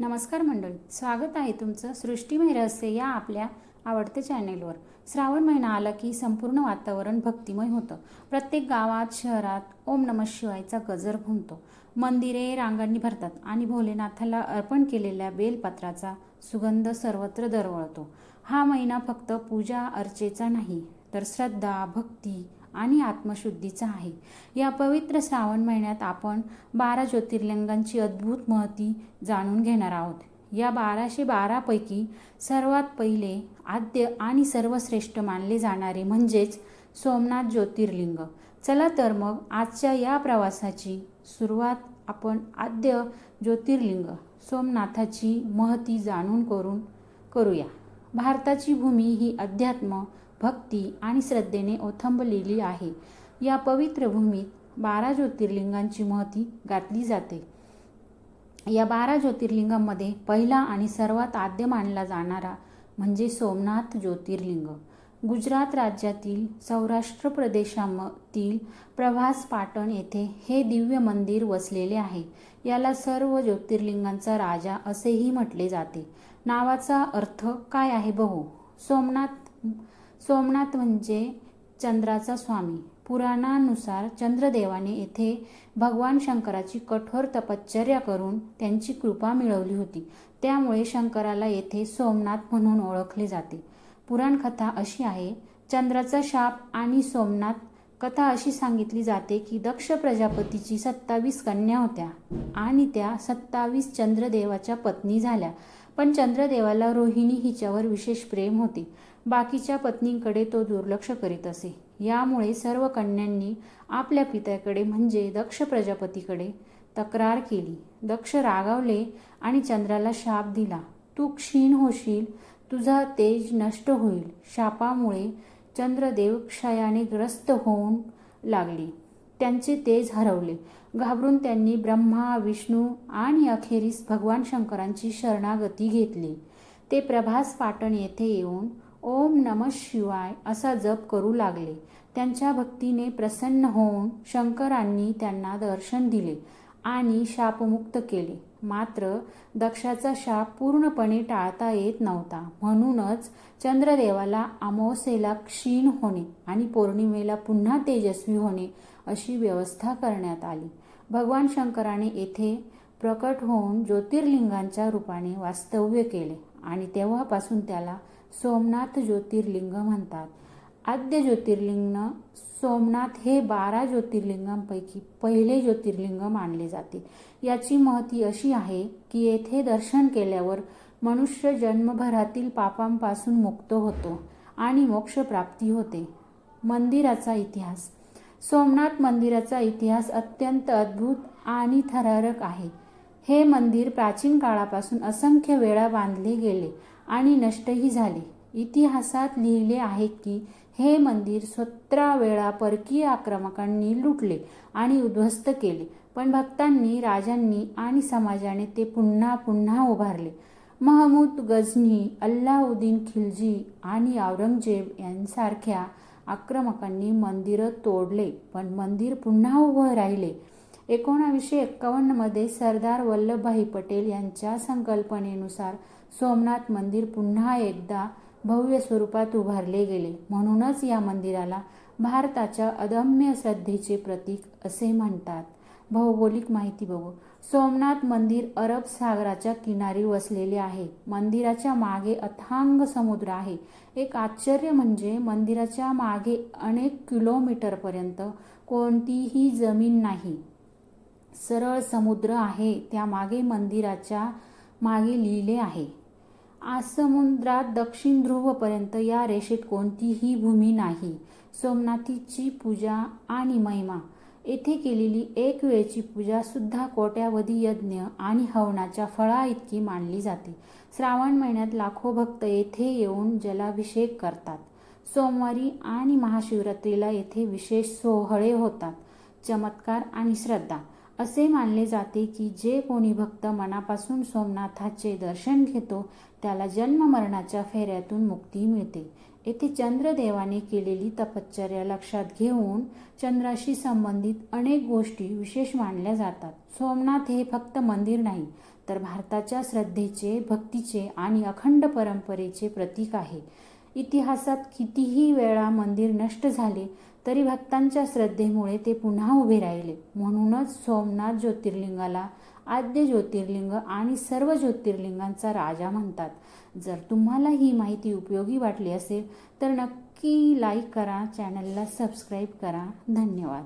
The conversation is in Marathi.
नमस्कार मंडळी स्वागत आहे तुमचं सृष्टीमय रहस्य या आपल्या आवडत्या चॅनेलवर. श्रावण महिना आला की संपूर्ण वातावरण भक्तिमय होतं. प्रत्येक गावात शहरात ओम नम शिवायचा गजर घुमतो. मंदिरे रांगांनी भरतात आणि भोलेनाथाला अर्पण केलेल्या बेलपत्राचा सुगंध सर्वत्र दरवळतो. हा महिना फक्त पूजा अर्चेचा नाही तर श्रद्धा भक्ती आणि आत्मशुद्धीचा आहे. या पवित्र श्रावण महिन्यात आपण बारा ज्योतिर्लिंगांची अद्भुत महती जाणून घेणार आहोत. या बाराशे बारापैकी सर्वात पहिले आद्य आणि सर्वश्रेष्ठ मानले जाणारे म्हणजेच सोमनाथ ज्योतिर्लिंग. चला तर मग आजच्या या प्रवासाची सुरुवात आपण आद्य ज्योतिर्लिंग सोमनाथाची महती जाणून करून करूया. भारताची भूमी ही अध्यात्म भक्ती आणि श्रद्धेने ओथंबलेली आहे. या पवित्र भूमीत बारा ज्योतिर्लिंगांची महती गाठली जाते. या बारा ज्योतिर्लिंगांमध्ये पहिला आणि सर्वात आद्य मानला जाणारा म्हणजे सोमनाथ ज्योतिर्लिंग. गुजरात राज्यातील सौराष्ट्र प्रदेशातील प्रभास पाटण येथे हे दिव्य मंदिर वसलेले आहे. याला सर्व ज्योतिर्लिंगांचा राजा असेही म्हटले जाते. नावाचा अर्थ काय आहे बहु सोमनाथ सोमनाथ म्हणजे चंद्राचा स्वामी. पुराणानुसार चंद्रदेवाने येथे भगवान शंकराची कठोर तपश्चर्या करून त्यांची कृपा मिळवली होती. त्यामुळे शंकराला येथे सोमनाथ म्हणून ओळखले जाते. पुराण कथा अशी आहे चंद्राचा शाप आणि सोमनाथ कथा अशी सांगितली जाते की दक्ष प्रजापतीची सत्तावीस कन्या होत्या आणि त्या सत्तावीस चंद्रदेवाच्या पत्नी झाल्या. पण चंद्रदेवाला रोहिणी हिच्यावर विशेष प्रेम होते. बाकीच्या पत्नींकडे तो दुर्लक्ष करीत असे. यामुळे सर्व कन्यांनी आपल्या पित्याकडे म्हणजे दक्ष प्रजापतीकडे तक्रार केली. दक्ष रागावले आणि चंद्राला शाप दिला. तू क्षीण होशील. तुझा तेज नष्ट होईल. शापामुळे चंद्रदेव क्षयाने ग्रस्त होऊन लागले. त्यांचे तेज हरवले. घाबरून त्यांनी ब्रह्मा विष्णू आणि अखेरीस भगवान शंकरांची शरणागती घेतली. ते प्रभास पाटण येथे येऊन ओम नम शिवाय असा जप करू लागले. त्यांच्या भक्तीने प्रसन्न होऊन शंकरांनी त्यांना दर्शन दिले आणि शापमुक्त केले. मात्र दक्षाचा शाप पूर्णपणे टाळता येत नव्हता. म्हणूनच चंद्रदेवाला अमावस्येला क्षीण होणे आणि पौर्णिमेला पुन्हा तेजस्वी होणे अशी व्यवस्था करण्यात आली. भगवान शंकराने येथे प्रकट होऊन ज्योतिर्लिंगांच्या रूपाने वास्तव्य केले आणि तेव्हापासून त्याला सोमनाथ ज्योतिर्लिंग म्हणतात. आद्य ज्योतिर्लिंग सोमनाथ हे बारा ज्योतिर्लिंगांपैकी पहिले ज्योतिर्लिंग मानले जाते. याची महती अशी आहे की येथे दर्शन केल्यावर मनुष्य जन्मभरातील पापांपासून मुक्त होतो आणि मोक्षप्राप्ती होते. मंदिराचा इतिहास. सोमनाथ मंदिराचा इतिहास अत्यंत अद्भुत आणि थरारक आहे. हे मंदिर प्राचीन काळापासून असंख्य वेळा बांधले गेले आणि नष्टही झाले. इतिहासात लिहिले आहे की हे मंदिर सतरा वेळा परकीय आक्रमकांनी लुटले आणि उद्ध्वस्त केले पण भक्तांनी राजांनी आणि समाजाने ते पुन्हा पुन्हा उभारले. महमूद गझनी अल्लाउद्दीन खिलजी आणि औरंगजेब यांसारख्या आक्रमकांनी मंदिरं तोडले पण मंदिर पुन्हा उभं राहिले. एकोणावीसशे एक्कावन्नमध्ये सरदार वल्लभभाई पटेल यांच्या संकल्पनेनुसार सोमनाथ मंदिर पुन्हा एकदा भव्य स्वरूपात उभारले गेले. म्हणूनच या मंदिराला भारताच्या अदम्य श्रद्धेचे प्रतीक असे म्हणतात. भौगोलिक माहिती बघू. सोमनाथ मंदिर अरब सागराच्या किनारी वसलेले आहे. मंदिराच्या मागे अथांग समुद्र आहे. एक आश्चर्य म्हणजे मंदिराच्या मागे अनेक किलोमीटरपर्यंत कोणतीही जमीन नाही. सरळ समुद्र आहे. त्यामागे मंदिराच्या मागे लिहिले आहे. आज समुद्रात दक्षिण ध्रुवपर्यंत या रेषेत कोणतीही भूमी नाही. सोमनाथीची पूजा आणि महिमा. येथे केलेली एक वेळची पूजा सुद्धा कोट्यावधी यज्ञ आणि हवनाच्या फळा इतकी मानली जाते. श्रावण महिन्यात लाखो भक्त येथे येऊन जलाभिषेक करतात. सोमवारी आणि महाशिवरात्रीला येथे विशेष सोहळे होतात. चमत्कार आणि श्रद्धा. असे मानले जाते की जे कोणी भक्त मनापासून सोमनाथाचे दर्शन घेतो त्याला जन्म मरणाच्या फेऱ्यातून मुक्ती मिळते. येथे चंद्रदेवाने केलेली तपश्चर्या लक्षात घेऊन चंद्राशी संबंधित अनेक गोष्टी विशेष मानल्या जातात. सोमनाथ हे फक्त मंदिर नाही तर भारताच्या श्रद्धेचे भक्तीचे आणि अखंड परंपरेचे प्रतीक आहे. इतिहासात कितीही वेळा मंदिर नष्ट झाले तरी भक्तांच्या श्रद्धेमुळे ते पुन्हा उभे राहिले. म्हणूनच सोमनाथ ज्योतिर्लिंगाला आद्य ज्योतिर्लिंग आणि सर्व ज्योतिर्लिंगांचा राजा म्हणतात. जर तुम्हाला ही माहिती उपयोगी वाटली असेल तर नक्की लाईक करा चॅनलला सबस्क्राईब करा. धन्यवाद.